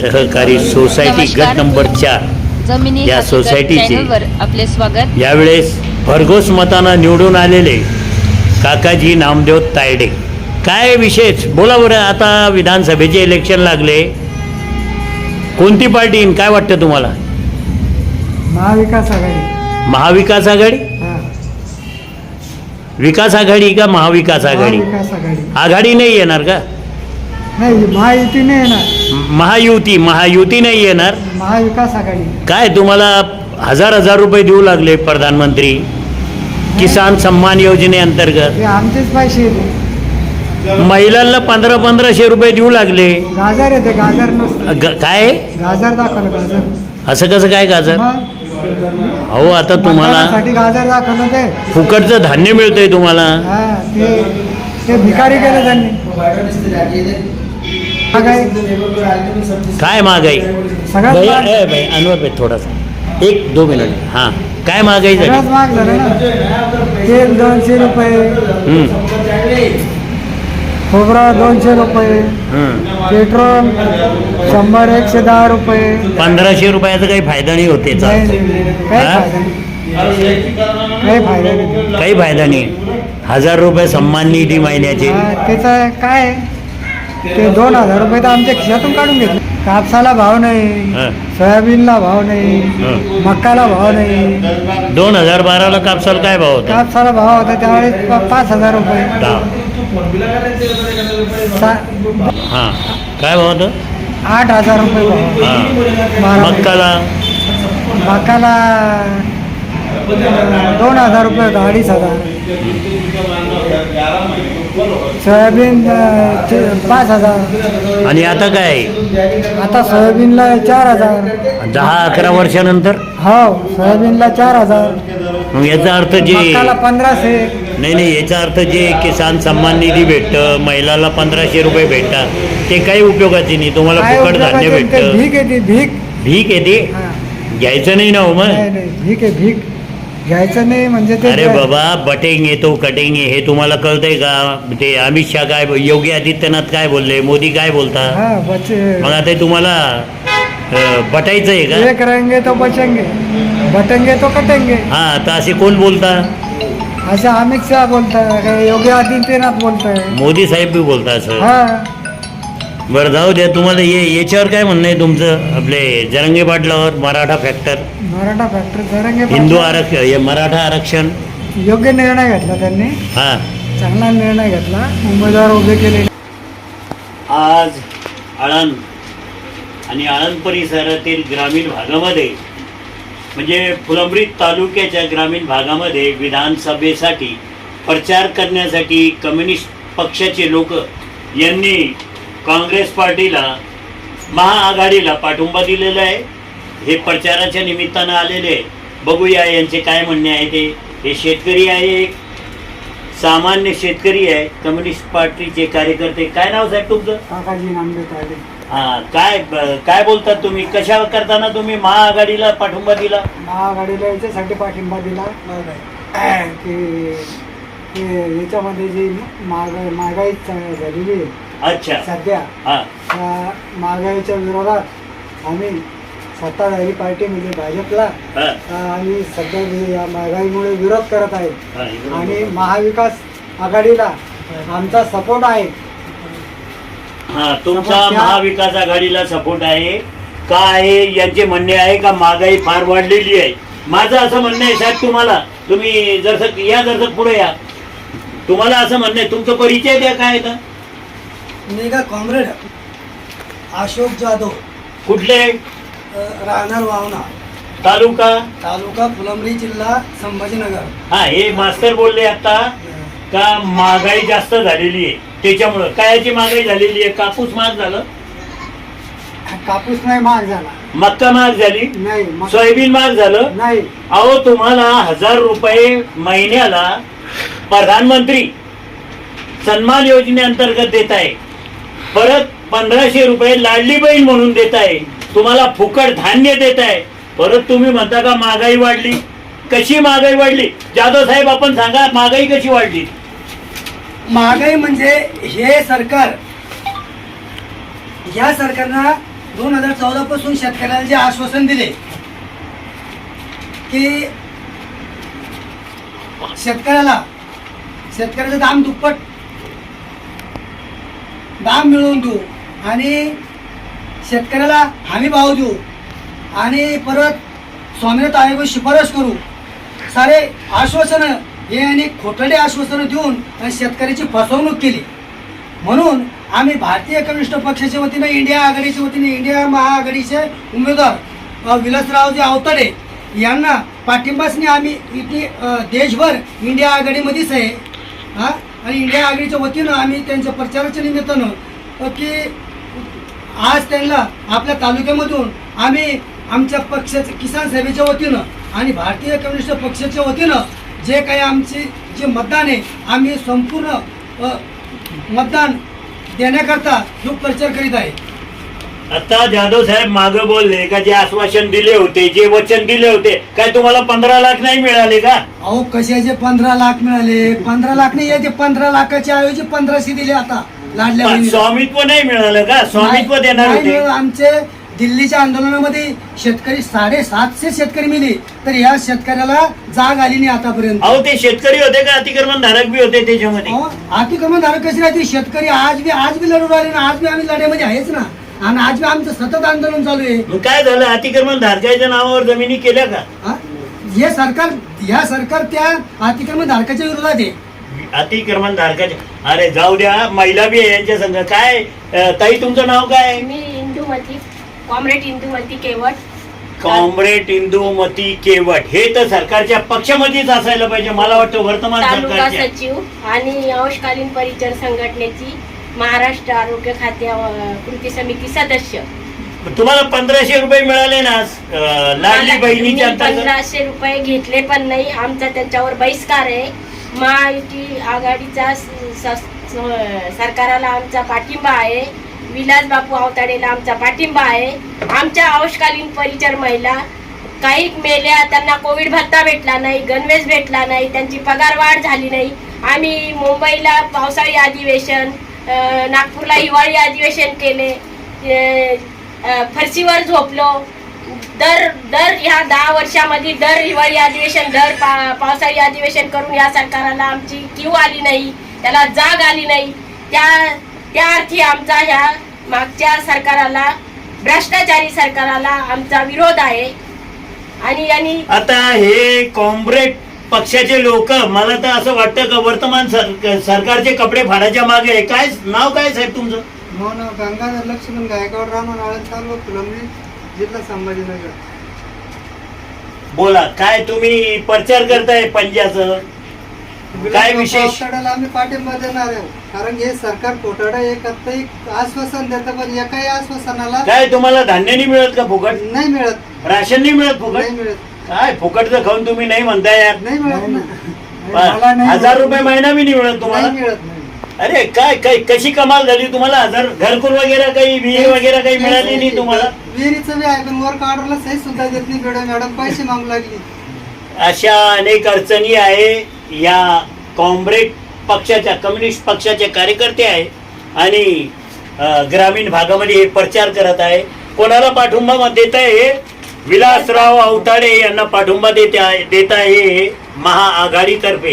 सहकारी सोसायटी. गट नंबर चार या सोसायटीचे- आपले स्वागत. यावेळेस भरघोस मतानं निवडून आलेले काकाजी नामदेव तायडे. काय विशेष? बोला बरं आता विधानसभेचे इलेक्शन लागले. कोणती पार्टी येईन? काय वाटतं तुम्हाला? महाविकास आघाडी. महाविकास आघाडी? हा. विकास आघाडी का महाविकास आघाडी. आघाडी नाही येणार का? नाही महायुती नाही येणार. महायुती महायुती नाही येणार? महाविकास आघाडी. काय तुम्हाला हजार हजार रुपये देऊ लागले प्रधानमंत्री? किसान सन्मान योजनेअंतर्गत हे आमचेच पैसे येते महिलांना पंधरा पंधराशे रुपये देऊ लागले. गाजर येते गाजर नसतं. ग- काय? गाजर दाखवलं गाजर. असं कसं काय गाजर? मग? अहो आता तुम्हाला मतदानासाठी गाजर दाखवलं ते. फुकटचं धान्य मिळतंय तुम्हाला. हा ते ते भिकारी केले त्यांनी. काय महागाई? सगळ्यात भैया महाग- ए भाई अनवर भाई थोडासा. एक दो मिनिट. हां. काय महागाई सगळ्यात झाली महाग झालं ना. तेल दोनशे रुपये. खोबरं दोनशे रुपये. हं. पेट्रोल शंभर एकशे दहा रुपये. पंधराशे रुपयाचा काही फायदा नाही होत. काही हा? फायदा नाही. काही फायदा नाही. काही फायदा नाही. हजार रुपये सन्मान निधी महिन्याचे. हा, त्याचं काय? ते दोन हजार रुपये तर आमच्या खिशातून काढून घेतले. कापसाला भाव नाही हा. सोयाबीनला भाव नाही. मक्काला भाव नाही. दोन हजार बाराला कापसाला काय भाव होता? कापसाला भाव होता त्यावेळेस प- पाच हजार रुपये. दहा. सा- हां. काय भाव होतं? आठ हजार रुपये भाव हां. बारा मक्काला? मक्काला दोन हजार रुपये होता अडीच हजार. सोयाबीन अं, ते- पाच हजार. आणि आता काय? आहे? आता सोयाबीनला चार हजार. दहा अकरा वर्षानंतर? हो सोयाबीनला चार हजार. मग याचा अर्थ जे पंधराशे. नाही नाही याचा अर्थ जे किसान सन्मान निधी भेटतं महिलाला पंधराशे रुपये भेटतात ते काही उपयोगाचे नाही. तुम्हाला काय फुकट धान्य? ते भेटतं. भीक येते भीक. भीक येते हा. घ्यायचं नाही ना हो नाही मग नाही भीक आहे भीक. घ्यायचं नाही म्हणजे ते अरे बाबा बटेंगे तो कटेंगे हे तुम्हाला कळतंय का? ते अमित शहा काय योगी आदित्यनाथ काय बोलले मोदी काय बोलतात हा बचे मग आता हे तुम्हाला अं, बटायचं आहे का? एक रहेंगे तो बचेंगे बटेंगे तो कटेंगे. हा तर असे कोण बोलता? असं अमित शहा बोलताय काय योगी आदित्यनाथ बोलताय. मोदी साहेब बी बोलता असं? हा. बरं जाऊ द्या तुम्हाला ये याच्यावर काय म्हणणं आहे तुमचं? आपले जरंगे पाटलावर मराठा फॅक्टर मराठा फॅक्टरी जरंगे हिंदू. आरक्षण हे मराठा आरक्षण. योग्य निर्णय घेतला त्यांनी. हा. चांगला निर्णय घेतला. उमेदवार उभे केले. आज आळंद आणि आळंद परिसरातील ग्रामीण भागामध्ये म्हणजे फुलंब्री तालुक्याच्या ग्रामीण भागामध्ये विधानसभेसाठी प्रचार करण्यासाठी कम्युनिस्ट पक्षाचे लोक यांनी काँग्रेस पार्टीला महाआघाडीला पाठिंबा दिलेला आहे. हे प्रचाराच्या निमित्तानं आलेले. बघूया यांचे काय म्हणणे आहे ते. हे शेतकरी आहे एक. सामान्य शेतकरी आहे. कम्युनिस्ट पार्टीचे कार्यकर्ते. काय नाव साहेब तुमचं? काकाजी नामदेव तायडे. हा काय काय बोलतात तुम्ही? कशा करताना तुम्ही महाआघाडीला पाठिंबा दिला? महाआघाडीला याच्यासाठी पाठिंबा दिला. की की याच्यामध्ये जी महागाई महागाई झालेली आहे अच्छा. सध्या. हा. महागाईच्या विरोधात आम्ही सत्ताधारी पार्टी म्हणजे भाजपला हा, आम्ही सध्या या महागाईमुळे विरोध करत आहे. हा, आणि बघा. महाविकास आघाडीला आमचा सपोर्ट आहे. हा तुमचा महाविकास आघाडीला सपोर्ट आहे. का आहे? यांचे म्हणणे आहे का महागाई फार वाढलेली आहे? माझं असं म्हणणं आहे साहेब तुम्हाला. तुम्ही जर या जर पुढे या. तुम्हाला असं म्हणणं आहे. तुमचं परिचय द्या काय आहे तर मी का कॉम्रेड अशोक जाधव कुठले? अ, राहणार वावना. तालुका? तालुका फुलंब्री जिल्हा संभाजीनगर. हा हे मास्तर बोलले आता का महागाई जास्त झालेली आहे. त्याच्यामुळं कायाची महागाई झालेली आहे? कापूस महाग झालं? कापूस नाही महाग झाला. मक्का महाग झाली? नाही मग- सोयाबीन महाग झालं? नाही. अहो तुम्हाला हजार रुपये महिन्याला प्रधानमंत्री सन्मान योजनेअंतर्गत देत आहे. परत पंधराशे रुपये लाडली बहीण म्हणून देत आहे. तुम्हाला फुकट धान्य देत आहे. परत तुम्ही म्हणता का महागाई वाढली? कशी महागाई वाढली? जाधव साहेब आपण सांगा महागाई कशी वाढली? महागाई म्हणजे हे सरकार या सरकारनं दोन हजार चौदा पासून शेतकऱ्याला जे आश्वासन दिले की शेतकऱ्याला शेतकऱ्याचं दाम दुप्पट दाम मिळवून देऊ आणि शेतकऱ्याला हमी भाव देऊ आणि परत स्वामीनाथ आयोग शिफारस करू. सारे आश्वासनं हे आणि खोटडे आश्वासनं देऊन शेतकऱ्याची फसवणूक केली. म्हणून आम्ही भारतीय कम्युनिस्ट पक्षाच्या वतीनं इंडिया आघाडीच्या वतीने इंडिया महाआघाडीचे उमेदवार विलासरावजी आवतडे यांना पाठिंबासने आम्ही इथे देशभर इंडिया आघाडीमध्येच आहे. हां? आणि इंडिया आघाडीच्या वतीनं आम्ही त्यांच्या प्रचाराच्या निमित्तानं की आज त्यांना आपल्या तालुक्यामधून आम्ही आमच्या पक्षाचे किसान सभेच्या वतीनं आणि भारतीय कम्युनिस्ट पक्षाच्या वतीनं जे काही आमचे जे मतदान आहे आम्ही संपूर्ण मतदान देण्याकरता जो प्रचार करीत आहे आता जाधव साहेब मागे बोलले का जे आश्वासन दिले होते जे वचन दिले होते काय तुम्हाला पंधरा लाख नाही मिळाले का? अहो कशाचे पंधरा लाख मिळाले? पंधरा लाख नाही याचे पंधरा लाखाच्या ऐवजी पंधराशे दिले आता लाडल्या बहिणीला. स्वामित्व नाही मिळालं का? स्वामित्व देणार नाही होते. मिळालं. आमचे दिल्लीच्या आंदोलनामध्ये शेतकरी साडेसातशे शेतकरी मिली तर या शेतकऱ्याला जाग आली नाही आतापर्यंत. अहो ते शेतकरी होते का? अतिक्रमण धारक बी होते त्याच्यामध्ये. अहो, अतिक्रमण धारक कशी राहते शेतकरी आज बी आज बी लढू राहिले ना आज बी आम्ही लढ्यामध्ये आहेच ना. आणि आज आमचं सतत आंदोलन चालू आहे. मग काय झालं? अतिक्रमण धारकाच्या नावावर जमिनी केल्या का? हा? हे सरकार या सरकार त्या अतिक्रमण धारकाच्या विरोधात आहे. अतिक्रमण धारकाच्या अरे जाऊ द्या महिला बी आहे यांच्या संघ. काय? अं, ताई तुमचं नाव काय? मी इंदुमती कॉम्रेड इंदुमती केवट. कॉम्रेड इंदुमती केवट. हे तर सरकारच्या पक्षामध्येच असायला पाहिजे मला वाटतं वर्तमान तालुका सरकारच्या. सचिव आणि अंशकालीन परिचर संघटनेची महाराष्ट्र आरोग्य खात्या अं, कृती समिती सदस्य. तुम्हाला पंधराशे रुपये मिळाले ना लाडली अंतर्गत? पंधराशे रुपये घेतले पण नाही. आमचा त्यांच्यावर बहिष्कार आहे. महायुती आघाडीचा सरकाराला आमचा पाठिंबा आहे. विलास बापू अवताडेला आमचा पाठिंबा आहे. आमच्या अंशकालीन परिचर महिला काही मेल्या त्यांना कोविड भत्ता भेटला नाही गणवेश भेटला नाही त्यांची पगार वाढ झाली नाही. आम्ही मुंबईला पावसाळी अधिवेशन नागपूरला हिवाळी अधिवेशन केले. फरशीवर झोपलो. दर दर ह्या दहा वर्षामध्ये दर हिवाळी अधिवेशन दर पा पावसाळी अधिवेशन करून या सरकाराला आमची क्यू आली नाही. त्याला जाग आली नाही. त्या त्या अर्थी आमचा ह्या मागच्या सरकाराला भ्रष्टाचारी सरकाराला आमचा विरोध आहे. आणि आणि आता हे कॉम्रेड पक्षाचे लोक मला तर असं वाटतं का वर्तमान सर- सरकारचे कपडे फाडायच्या मागे आहे. काय नाव काय साहेब तुमचं? मोहन गंगाधर लक्ष्मण गायकवाड. राहणार आळंद तालुका फुलंब्री जिल्हा संभाजीनगर. बोला काय तुम्ही प्रचार करताय पंजाचं? काय विशेष? पावसाळ्याला आम्ही पाठिंबा देणार आहे. कारण हे सरकार खोटाडं एक आश्वासन देतं पण एकाही आश्वासनाला काय तुम्हाला धान्य नाही मिळत का फुकट? नाही मिळत. राशन नाही मिळत फुकट? नाही मिळत. काय फुकटचं खाऊन तुम्ही नाही म्हणताय यार? नाही मिळत ना. पा- हजार रुपये महिना बी नाही मिळत तुम्हाला? नाही मिळत नाही अरे काय काय कशी कमाल झाली तुम्हाला? हजार घरकुल वगैरे काही विहीर वगैरे काही मिळाली नाही तुम्हाला? विहिरीचं बी आहे पण वर्क ऑर्डरला सही सुद्धा देत नाही मॅडम. मॅडम पैसे मागू लागली. अशा अनेक अडचणी आहे या कॉम्रेड पक्षाच्या कम्युनिस्ट पक्षाचे कार्यकर्ते आहे आणि अ, ग्रामीण भागामध्ये हे प्रचार करत आहे. कोणाला पाठिंबा देत आहे विलासराव अवताडे यांना पाठिंबा देत आहे देत आहे महाआघाडीतर्फे.